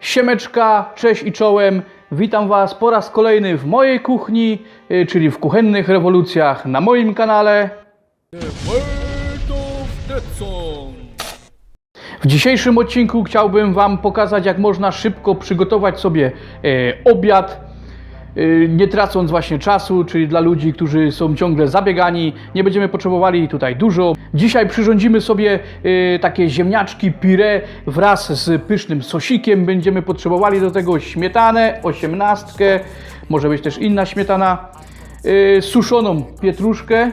Siemeczka, cześć i czołem. Witam Was po raz kolejny w mojej kuchni, y, czyli w kuchennych rewolucjach na moim kanale. W dzisiejszym odcinku chciałbym Wam pokazać, jak można szybko przygotować sobie e, obiad, e, nie tracąc właśnie czasu, czyli dla ludzi, którzy są ciągle zabiegani. Nie będziemy potrzebowali tutaj dużo. Dzisiaj przyrządzimy sobie e, takie ziemniaczki pire wraz z pysznym sosikiem. Będziemy potrzebowali do tego śmietanę, osiemnastkę, może być też inna śmietana, e, suszoną pietruszkę,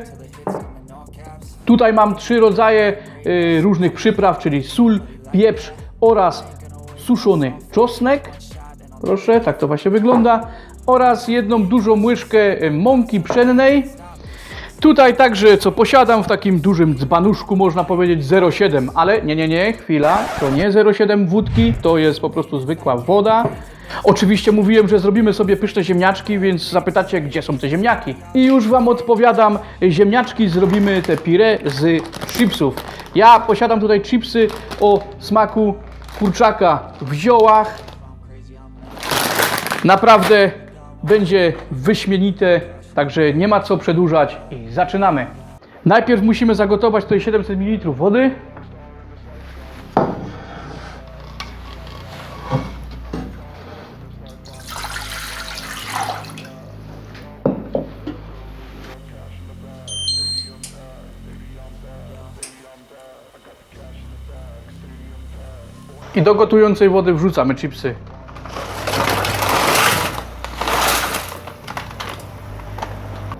Tutaj mam trzy rodzaje y, różnych przypraw, czyli sól, pieprz oraz suszony czosnek. Proszę, tak to właśnie wygląda. Oraz jedną dużą łyżkę y, mąki pszennej. Tutaj także, co posiadam w takim dużym dzbanuszku, można powiedzieć 0,7, ale nie, nie, nie, chwila, to nie 0,7 wódki, to jest po prostu zwykła woda. Oczywiście mówiłem, że zrobimy sobie pyszne ziemniaczki, więc zapytacie, gdzie są te ziemniaki. I już Wam odpowiadam, ziemniaczki zrobimy te pire z chipsów. Ja posiadam tutaj chipsy o smaku kurczaka w ziołach. Naprawdę będzie wyśmienite, także nie ma co przedłużać i zaczynamy. Najpierw musimy zagotować tutaj 700 ml wody. I do gotującej wody wrzucamy chipsy.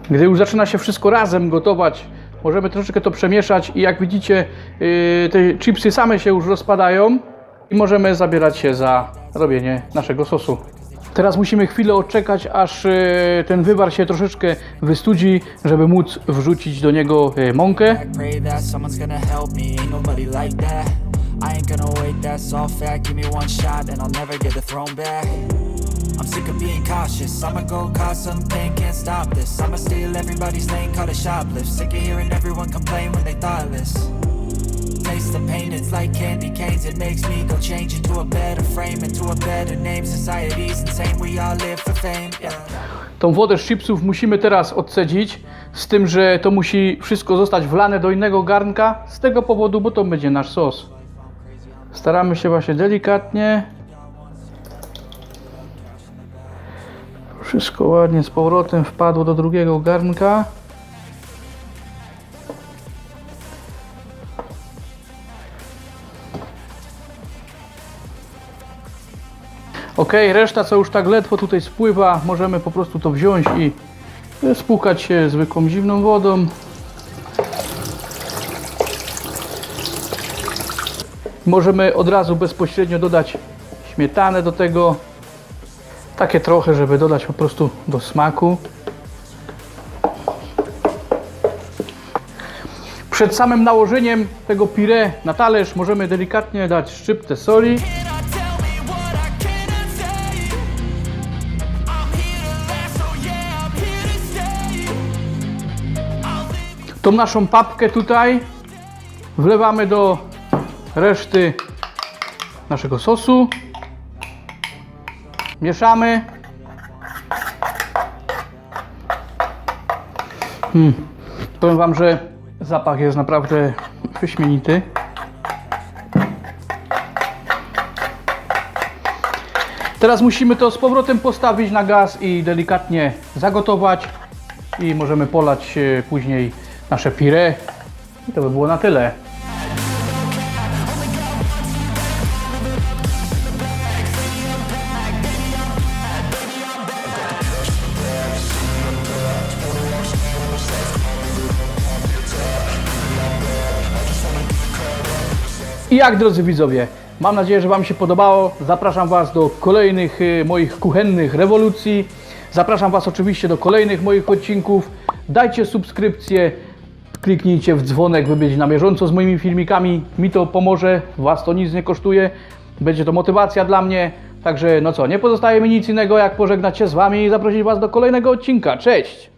Gdy już zaczyna się wszystko razem gotować, możemy troszeczkę to przemieszać i jak widzicie, yy, te chipsy same się już rozpadają i możemy zabierać się za robienie naszego sosu. Teraz musimy chwilę odczekać, aż yy, ten wywar się troszeczkę wystudzi, żeby móc wrzucić do niego yy, mąkę. I ain't gonna wait, that's all fact. Give me one shot and I'll never get the throne back. I'm sick of being cautious. I'ma go cause something, can't stop this. I'ma steal everybody's lane, call it shoplift. Sick of hearing everyone complain when they thoughtless. Taste the pain, it's like candy canes. It makes me go change into a better frame, into a better name. Society's insane, we all live for fame. Yeah. Tą wodę z chipsów musimy teraz odcedzić, z tym, że to musi wszystko zostać wlane do innego garnka, z tego powodu, bo to będzie nasz sos. Staramy się właśnie delikatnie. Wszystko ładnie z powrotem wpadło do drugiego garnka. Ok, reszta co już tak ledwo tutaj spływa, możemy po prostu to wziąć i spłukać się zwykłą zimną wodą. Możemy od razu bezpośrednio dodać śmietanę do tego. Takie trochę, żeby dodać po prostu do smaku. Przed samym nałożeniem tego pire na talerz możemy delikatnie dać szczyptę soli. Tą naszą papkę tutaj wlewamy do reszty naszego sosu. Mieszamy. Hmm. Powiem Wam, że zapach jest naprawdę wyśmienity. Teraz musimy to z powrotem postawić na gaz i delikatnie zagotować i możemy polać e, później nasze pire. I to by było na tyle. I jak drodzy widzowie, mam nadzieję, że Wam się podobało. Zapraszam Was do kolejnych y, moich kuchennych rewolucji. Zapraszam Was oczywiście do kolejnych moich odcinków. Dajcie subskrypcję, kliknijcie w dzwonek, by być na bieżąco z moimi filmikami. Mi to pomoże, Was to nic nie kosztuje. Będzie to motywacja dla mnie. Także no co, nie pozostaje mi nic innego jak pożegnać się z Wami i zaprosić Was do kolejnego odcinka. Cześć!